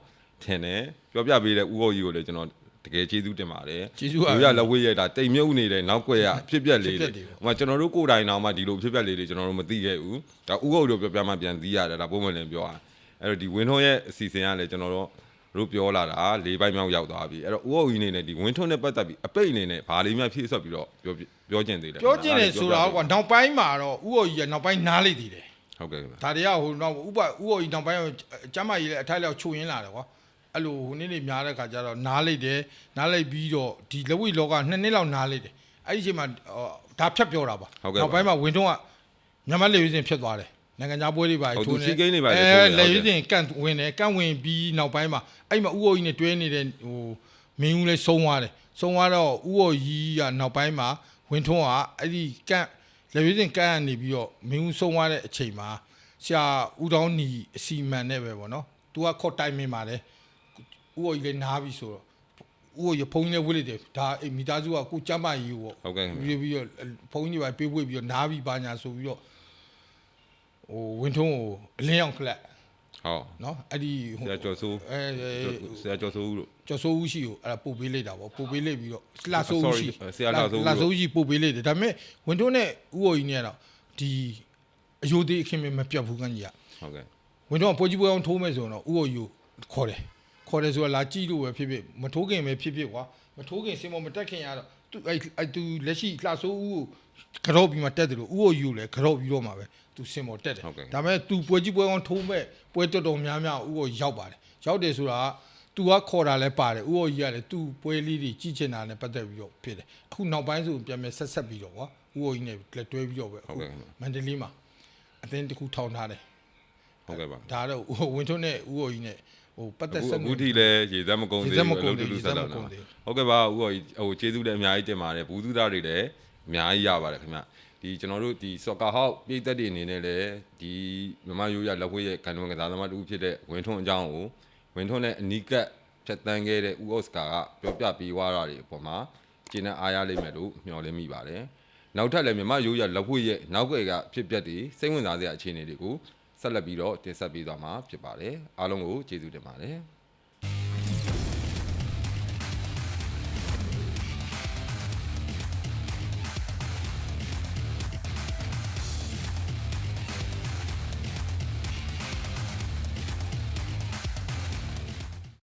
ထင်တယ်ပြောပြပေးတဲ့ဥဟုတ်ကြီးကိုလည်းကျွန်တော်တကယ်ကျေးဇူးတင်ပါတယ်ကျေးဇူးပါရိုးရလက်ဝဲရဲ့ဒါတိမ်မြုပ်နေတဲ့နောက်ွယ်ရအဖြစ်ပြက်လေးအဖြတွေစ်ပြက်တွေပေါ့ဟိုမှာကျွန်တော်တို့ကိုယ်တိုင်တောင်မှဒီလိုအဖြစ်ပြက်လေးတွေကျွန်တော်တို့မသိခဲ့ဘူးဒါဥဟုတ်တို့ပြောပြမှပြန်သိရတယ်ဒါပုံမှန်လည်းပြောတာအဲ့တော့ဒီဝင်းထွန်းရဲ့အစီအစဉ်ကလည်းကျွန်တော်တို့တို့ပြောလာတာ၄ဘိုင်းမြောက်ရောက်သွားပြီအဲ့တော့ဥဟုတ်ကြီးအနေနဲ့ဒီဝင်းထွန်းနဲ့ပတ်သက်ပြီးအပိတ်အနေနဲ့ဘာလေးများဖြည့်ဆွတ်ပြီးတော့ပြောပြောကျင်သေးတယ်ပြောချင်တယ်ဆိုတာကွာနောက်ပိုင်းမှာတော့ဥအော်ကြီးကနောက်ပိုင်းနားလေသေးတယ်ဟုတ်ကဲ့ခင်ဗျဒါတွေကဟိုနောက်ဥပဥအော်ကြီးနောက်ပိုင်းကျမ်းမာကြီးလည်းအထိုက်လောက်ချိုရင်းလာတယ်ကွာ အဲ့လိုဟိုနေ့နေ့များတဲ့ခါကျတော့နားလိုက်တယ်နားလိုက်ပြီးတော့ဒီလက်ဝိလောကနှစ်နှစ်လောက်နားလိုက်တယ်အဲ့ဒီအချိန်မှာဒါဖြတ်ပြောတာပါနောက်ပိုင်းမှာဝင်းထုံးကမြန်မာလေရွေးစင်ဖြစ်သွားတယ်နိုင်ငံခြားပွဲတွေပါဟုတ်ထိုးသူနေစီကိန်းတွေပါလေအဲထိုးနေလေဟုတ်ရွေးတယ်စင်ကန်ဝင်တယ်ကန်ဝင်ပြီးနောက်ပိုင်းမှာအဲ့မှာဥအော်ကြီးနဲ့တွဲနေတဲ့ဟိုမင်းဦးလေးဆုံးသွားတယ်ဆုံးသွားတော့ဥအော်ကြီးကနောက်ပိုင်းမှာဝင်းထုံးကအဲ့ဒီကန်လေရွေးစင်ကန်ကနေပြီးတော့မင်းဦးဆုံးသွားတဲ့အချိန်မှာဆရာဦးတောင်းညီအစီမံနဲ့ပဲပေါ့နော်။ तू ကခေါ်တိုင်မင်ပါတယ်။ ဥအော်ကြီးလည်းနားပြီဆိုတော့ဥအော်ရဖုန်းကြီးလည်းဝှက်လိုက်တယ်ဒါအိမ်မိသားစုကကိုကျမ်းမာရေးကိုပေါ့ဟုတ်ကဲ့ခင်ဗျပြီးပြီးတော့ဖုန်းကြီးတွေပါပေးဝေးပြီးတော့နားပြီးပါညာဆိုပြီးတော့ဟိုဝင်းထုံးကိုအလင်းအောင်ခလက်ဟုတ်နော်အဲ့ဒီဆရာကျော်စိုးအဲအဲဆရာကျော်စိုးဦးတို့ကျော်စိုးဦးရှိကိုအဲ့ဒါပို့ပေးလိုက်တာပေါ့ပို့ပေးလိုက်ပြီးတော့လှဆိုးဦး Sorry ရှိဆရာလှဆိုးဦးလှဆိုးဦးရှိပို့ပေးလိုက်တယ်ဒါပေမဲ့ဝင်းထုံးနဲ့ဥအော်ကြီးနဲ့ကတော့ဒီအယိုသေးအခင်းမမပြတ်ဘူးကကြီးကဟုတ်ကဲ့ဝင်တော့ပွဲကြီးပွဲအောင်ထိုးမယ်ဆိုတော့ဥအော်ယူခေါ်တယ် ခေါ်တယ်ဆိုတာလာကြည့်လို့ပဲဖြစ်ဖြစ်မထိုးခင်ပဲဖြစ်ဖြစ်ကွာမထိုးခင်စင်မမတက်ခင်ရတော့သူအဲ့အဲ့သူလက်ရှိလှဆိုးဦးကိုကြော့ပြီးမှတက်တယ်လို့ဥအော်ယူလည်းကြော့ပြီးတော့မှပဲသူစင်မတက်တယ်ဒါပေမဲ့သူပွဲကြီးပွဲအောင်ထိုးမဲ့ပွဲတော်တော်များများဥအော်ရောက်ပါတယ်ရောက်တယ်ဆိုတာကသူကခေါ်တာလဲပါတယ်ဥအော်ကြီးကလည်းသူ့ပွဲလေးတွေကြီးချင်တာနဲ့ပတ်သက်ပြီးတော့ဖြစ်တယ်အခုနောက်ပိုင်းဆိုပြန်ပြန်ဆက်ဆက်ပြီးတော့ကွာဥအော်ကြီးနဲ့လက်တွဲပြီးတော့ပဲအခုမန္တလေးမှာအသင်းတစ်ခုထောင်ထားတယ်ဟုတ်ကဲ့ပါဒါတော့ဟိုဝင်းထွန်းနဲ့ဦးတော်ကြီးနဲ့ ဟိုပတ်သက်အခုဆက်အခုထိလည်းရေစက်မကုန်သေးရေစက်မကုန်ဘူးသေးဘူးအလုပ်တူတူဆက်တော့ရေစက်မကုန်သေးဘူးဟုတ်ကဲ့ပါဦးဟိုဟိုကျေးဇူးလည်းအများကြီးတင်ပါတယ်ဘူးသူသားတွေလည်းအများကြီးရပါတယ်ခင်ဗျဒီကျွန်တော်တို့ဒီစော်ကာဟောက်ပြည်သက်တွေအနေနဲ့လည်းဒီမမရိုးရလက်ဝဲရဲ့ကန်တွန်ကစားသမားတူဖြစ်တဲ့ဝင်းထွန်းအကြောင်းကိုဝင်းထွန်းနဲ့အနီးကပ်ဖြတ်တန်းခဲ့တဲ့ဦးအော့စကာကပြောပြပေးသွားတာတွေအပေါ်မှာကျင်းနဲ့အားရလိမ့်မယ်လို့မျှော်လင့်မိပါတယ်နောက်ထပ်လည်းမြမရိုးရလက်ဝဲရဲ့နောက်ွယ်ကဖြစ်ပျက်တွေစိတ်ဝင်စားစရာအခြေအနေတွေကို ဆက်လက်ပြီးတော့တင်ဆက်ပေးသွားမှာဖြစ်ပါတယ်အားလုံးကိုကျေးဇူးတင်ပါတယ်